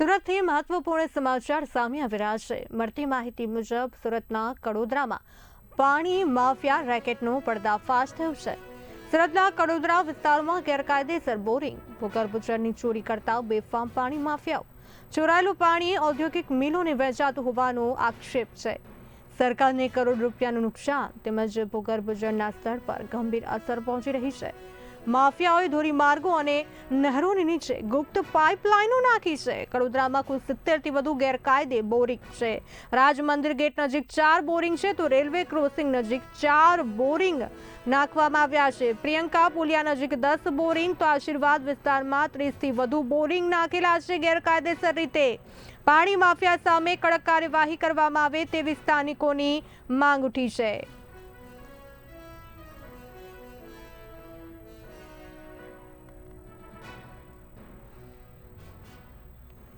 સુરતથી મહત્વપૂર્ણ સમાચાર સામે આવી રહ્યા છે. મળતી માહિતી મુજબ, સુરતના કડોદરામાં પાણી માફિયા રેકેટનો પર્દાફાશ થયો છે. સુરતના કડોદરા વિસ્તારમાં ગેરકાયદેસર બોરિંગ, ભૂગર્ભ ચોરી કરતા બેફામ પાણી માફિયાઓ. ચોરાયેલું પાણી ઔદ્યોગિક મિલોને વહેંચાતું હોવાનો આક્ષેપ છે. સરકારને કરોડ રૂપિયાનું નુકસાન તેમજ ભૂગર્ભ જળના સ્તર પર ગંભીર અસર પહોંચી રહી છે. માફિયાઓએ ધોરીમાર્ગો અને નહેરોની નીચે ગુપ્ત પાઇપલાઇનો નાખી છે. કડોદરામાં કુલ સિત્તેરથી વધુ ગેરકાયદે બોરિંગ છે. રાજમંદિર ગેટ નજીક ચાર બોરિંગ છે તો રેલવે ક્રોસિંગ નજીક ચાર બોરિંગ નાખવામાં આવ્યા છે. પ્રિયંકા પુલિયા નજીક દસ બોરિંગ તો આશીર્વાદ વિસ્તારમાં ત્રીસથી વધુ બોરિંગ નાખેલા છે ગેરકાયદેસર રીતે. પાણી માફિયા સામે કડક કાર્યવાહી કરવામાં આવે તેવી સ્થાનિકોની માંગ ઉઠી છે.